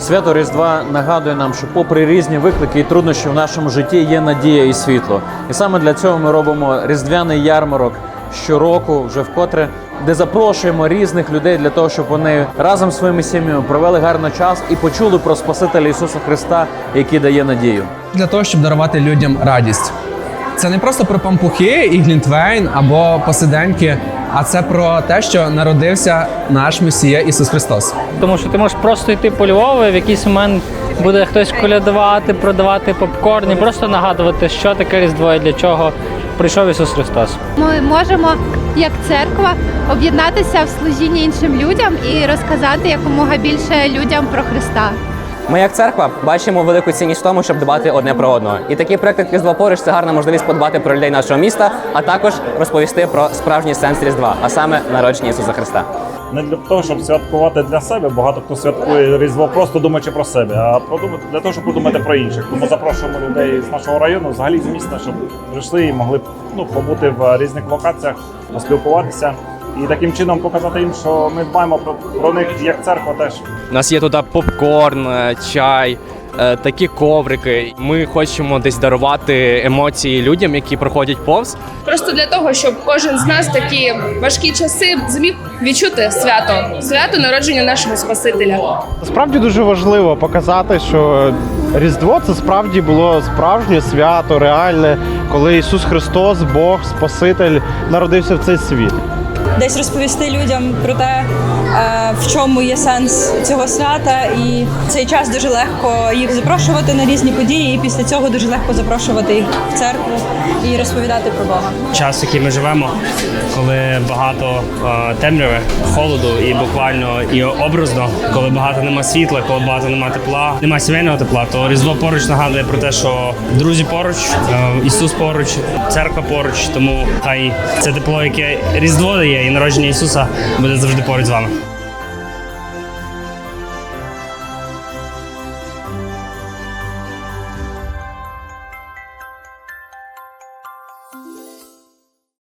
Свято Різдва нагадує нам, що попри різні виклики і труднощі в нашому житті є надія і світло. І саме для цього ми робимо різдвяний ярмарок щороку, вже вкотре, де запрошуємо різних людей для того, щоб вони разом зі своїми сім'ями провели гарний час і почули про Спасителя Ісуса Христа, який дає надію. для того, щоб дарувати людям радість. Це не просто про пампухи і глінтвейн або посиденьки, а це про те, що народився наш Месія Ісус Христос. Тому що ти можеш просто йти по Львову, і в якийсь момент буде хтось колядувати, продавати попкорн і просто нагадувати, що таке Різдво і для чого прийшов Ісус Христос. Ми можемо, як церква, об'єднатися в служінні іншим людям і розказати якомога більше людям про Христа. Ми, як церква, бачимо велику цінність в тому, щоб дбати одне про одного. І такий проект, як Різдво поруч, це гарна можливість подбати про людей нашого міста, а також розповісти про справжній сенс Різдва, а саме народження Ісуса Христа. не для того, щоб святкувати для себе. Багато хто святкує Різдво просто думаючи про себе, а для того, щоб подумати про інших. Тому запрошуємо людей з нашого району, взагалі з міста, щоб прийшли і могли ну, побути в різних локаціях, поспілкуватися. І таким чином показати їм, що ми дбаємо про, про них як церква теж. У нас є тут попкорн, е, чай, е, такі коврики. Ми хочемо десь дарувати емоції людям, які проходять повз. Просто для того, щоб кожен з нас такі важкі часи зміг відчути свято, свято народження нашого Спасителя. Справді дуже важливо показати, що Різдво це справді було справжнє свято, реальне, коли Ісус Христос, Бог, Спаситель, народився в цей світ. Десь розповісти людям про те, в чому є сенс цього свята, і в цей час дуже легко їх запрошувати на різні події, і після цього дуже легко запрошувати їх в церкву і розповідати про Бога. час, який ми живемо, коли багато е, темряви, холоду і буквально і образно, коли багато нема світла, коли багато нема тепла, нема сімейного тепла, то різдво поруч нагадує про те, що друзі поруч, е, Ісус поруч, церква поруч. Тому хай це тепло, яке різдво дає, і народження Ісуса буде завжди поруч з вами.